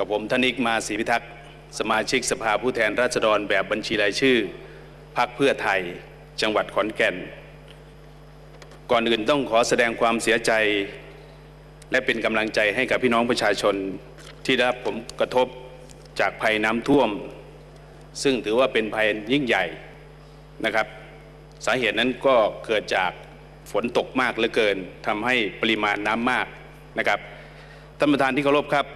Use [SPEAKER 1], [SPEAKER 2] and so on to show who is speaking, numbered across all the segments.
[SPEAKER 1] กับผมธนิกมาศรีพิทักษ์สมาชิกสภาผู้แทนราษฎรแบบบัญชีรายชื่อพักเพื่อไทย จังหวัดขอนแก่น ก่อนอื่นต้องขอแสดงความเสียใจ และเป็นกำลังใจให้กับพี่น้องประชาชนที่ได้รับผลกระทบจากภัยน้ำท่วม ซึ่งถือว่าเป็นภัยยิ่งใหญ่นะครับ สาเหตุนั้นก็เกิดจากฝนตกมากเหลือเกินทำให้ปริมาณน้ำมากนะครับท่านประธานที่เคารพครับ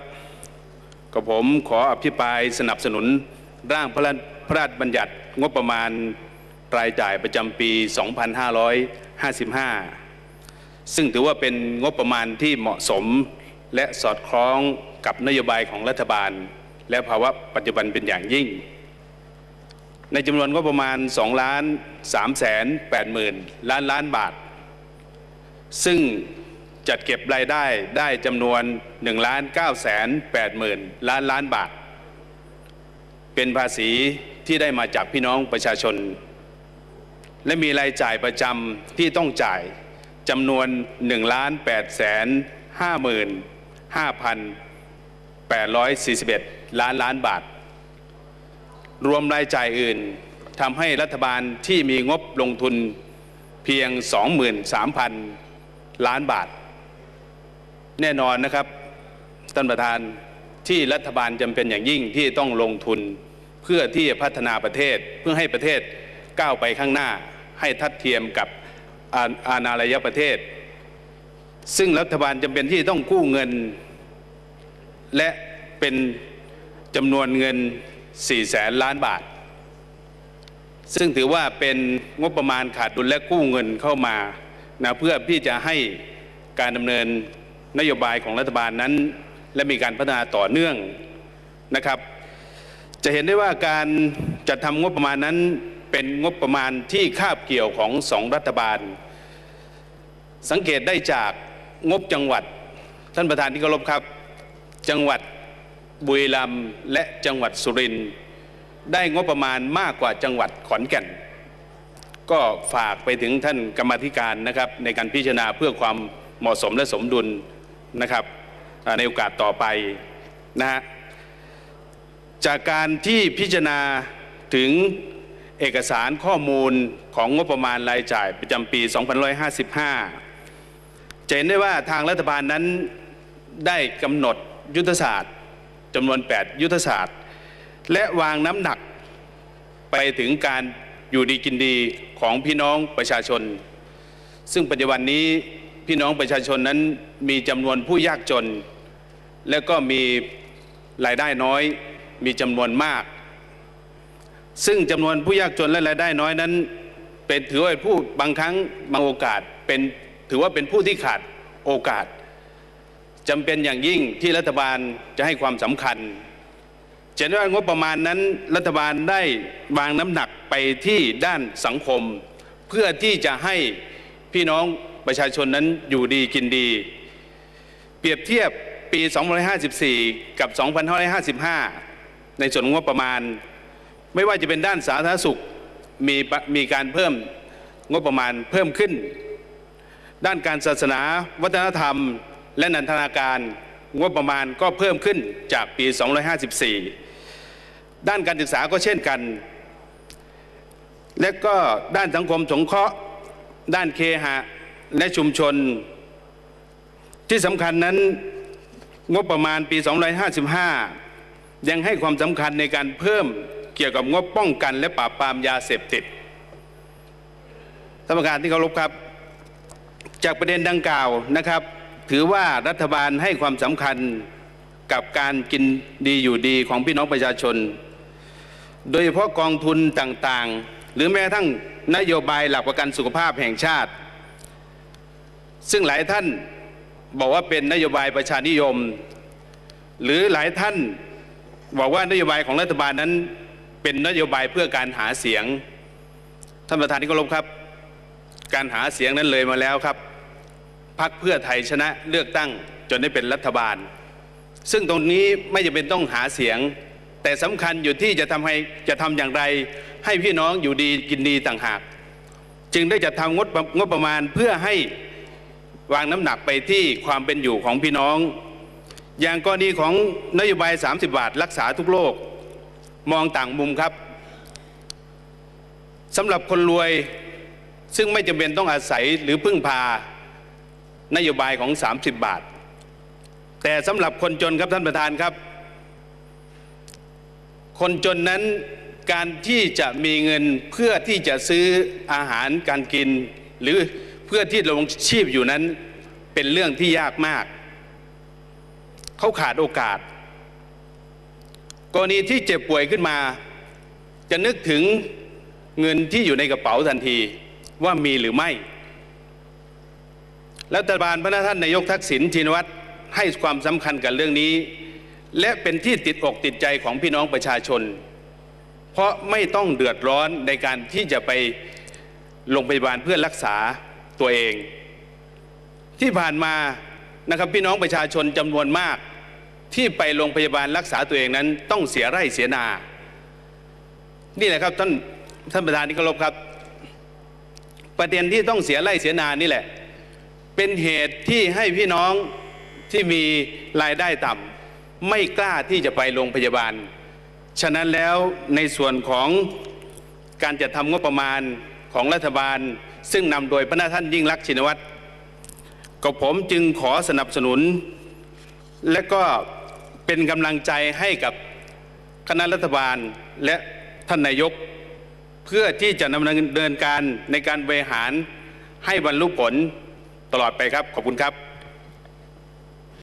[SPEAKER 1] กับผมขออภิปรายสนับสนุนร่างพระราชพระราชบัญญัติงบประมาณรายจ่ายประจำปี 2555 ซึ่งถือว่าเป็นงบประมาณที่เหมาะสมและสอดคล้องกับนโยบายของรัฐบาล และภาวะปัจจุบันเป็นอย่างยิ่ง ในจำนวนงบประมาณ2ล้าน3แสน8หมื่นล้านล้านบาท ซึ่ง จัดเก็บรายได้ได้จำนวน1ล้าน9แสน8หมื่นล้านล้านบาท เป็นภาษีที่ได้มาจากพี่น้องประชาชน และมีรายจ่ายประจำที่ต้องจ่ายจำนวน1ล้าน8แสน5หมื่น5พัน841 ล้านล้านบาท รวมรายจ่ายอื่นทำให้รัฐบาลที่มีงบลงทุนเพียง 23,000 ล้านบาท แน่นอนนะครับท่านประธานที่รัฐบาลจำเป็นอย่างยิ่งที่ต้องลงทุนเพื่อที่จะพัฒนาประเทศเพื่อให้ประเทศก้าวไปข้างหน้า ให้ทัดเทียมกับอาอาณาระยประเทศ ซึ่งรัฐบาลจำเป็นที่ต้องกู้เงิน และเป็นจำนวนเงิน4แสนล้านบาท ซึ่งถือว่าเป็นงบประมาณขาดดุลและกู้เงินเข้ามานะเพื่อที่จะให้การดำเนิน นโยบายของรัฐบาลนั้น และมีการพัฒนาต่อเนื่องนะครับ จะเห็นได้ว่าการจัดทำงบประมาณนั้นเป็นงบประมาณที่คาบเกี่ยวของสองรัฐบาล สังเกตได้จากงบจังหวัด ท่านประธานที่เคารพครับ จังหวัดบุรีรัมย์และจังหวัดสุรินทร์ได้งบประมาณมากกว่าจังหวัดขอนแก่น ก็ฝากไปถึงท่านกรรมธิการนะครับในการพิจารณาเพื่อความเหมาะสมและสมดุล นะครับในโอกาสต่อไปนะฮะจากการที่พิจารณาถึงเอกสารข้อมูลของงบประมาณรายจ่ายประจำปี 2555 จะเห็นได้ว่าทางรัฐบาลนั้นได้กำหนดยุทธศาสตร์จำนวน 8 ยุทธศาสตร์ และวางน้ำหนักไปถึงการอยู่ดีกินดีของพี่น้องประชาชน ซึ่งปัจจุบันนี้ พี่น้องประชาชนนั้นมีจำนวนผู้ยากจน และก็มีรายได้น้อย มีจำนวนมาก ซึ่งจำนวนผู้ยากจนและรายได้น้อยนั้น เป็นถือว่าผู้บางครั้งบางโอกาสเป็นถือว่าเป็นผู้ที่ขาดโอกาสจำเป็นอย่างยิ่งที่รัฐบาลจะให้ความสำคัญเห็นว่างบประมาณนั้นรัฐบาลได้วางน้ำหนักไปที่ด้านสังคม เพื่อที่จะให้พี่น้อง ประชาชนนั้นอยู่ดีกินดี เปรียบเทียบปี 2554 กับ 2555 ในส่วนงบประมาณ ไม่ว่าจะเป็นด้านสาธารณสุขมีมีการเพิ่มงบประมาณเพิ่มขึ้น ด้านการศาสนา วัฒนธรรม และนันทนาการงบประมาณก็เพิ่มขึ้นจากปี 2554 ด้านการศึกษาก็เช่นกัน และก็ด้านสังคมสงเคราะห์ ด้านเคหะ และชุมชน ที่สำคัญนั้นงบประมาณปี 255 ยังให้ความสำคัญในการเพิ่มเกี่ยวกับงบป้องกัน และปราบปรามยาเสพติดท่านประธานที่เคารพครับ จากประเด็นดังกล่าวนะครับ ถือว่ารัฐบาลให้ความสำคัญกับการกินดีอยู่ดีของพี่น้องประชาชน โดยเฉพาะกองทุนต่างๆ หรือแม้กระทั่งนโยบายหลักประกันสุขภาพแห่งชาติ ซึ่งหลายท่านบอกว่าเป็นนโยบายประชานิยม หรือหลายท่านบอกว่านโยบายของรัฐบาลนั้น เป็นนโยบายเพื่อการหาเสียงท่านประธานที่เคารพครับ การหาเสียงนั้นเลยมาแล้วครับพักเพื่อไทยชนะเลือกตั้งจนได้เป็นรัฐบาล ซึ่งตรงนี้ไม่จำเป็นต้องหาเสียง แต่สำคัญอยู่ที่จะทำให้จะทำอย่างไร ให้พี่น้องอยู่ดีกินดีต่างหาก จึงได้จัดทำงบงบประมาณเพื่อให้ วางน้ำหนักไปที่ความเป็นอยู่ของพี่น้อง อย่างกรณีของนโยบาย 30 บาทรักษาทุกโรคมองต่างมุมครับสำหรับคนรวยซึ่งไม่จำเป็นต้องอาศัยหรือพึ่งพานโยบายของ 30 บาท แต่สำหรับคนจนครับท่านประธานครับ คนจนนั้นการที่จะมีเงินเพื่อที่จะซื้ออาหารการกินหรือ เพื่อที่ลงชีพอยู่นั้นเป็นเรื่องที่ยากมาก เขาขาดโอกาส กรณีที่เจ็บป่วยขึ้นมา จะนึกถึงเงินที่อยู่ในกระเป๋าทันทีว่ามีหรือไม่ รัฐบาลพระท่านนายกทักษิณชินวัตรให้ความสำคัญกับเรื่องนี้ และเป็นที่ติดอกติดใจของพี่น้องประชาชน เพราะไม่ต้องเดือดร้อนในการที่จะไปโรงพยาบาลเพื่อรักษา ตัวเอง ที่ผ่านมานะครับพี่น้องประชาชนจำนวนมาก ที่ไปโรงพยาบาลรักษาตัวเองนั้น ต้องเสียไร่เสียนา นี่แหละครับท่านท่านประธานที่เคารพครับ ประเด็นที่ต้องเสียไร่เสียนานี่แหละ เป็นเหตุที่ให้พี่น้องที่มีรายได้ต่ำไม่กล้าที่จะไปโรงพยาบาล ฉะนั้นแล้วในส่วนของการจัดทำงบประมาณของรัฐบาล ซึ่งนำโดยพระนาท่านยิ่งรักชินวัตรก็ผมจึงขอสนับสนุน และก็เป็นกำลังใจให้กับคณะรัฐบาลและท่านนายก เพื่อที่จะดำเนินการในการบริหารให้บรรลุผลตลอดไปครับ ขอบคุณครับ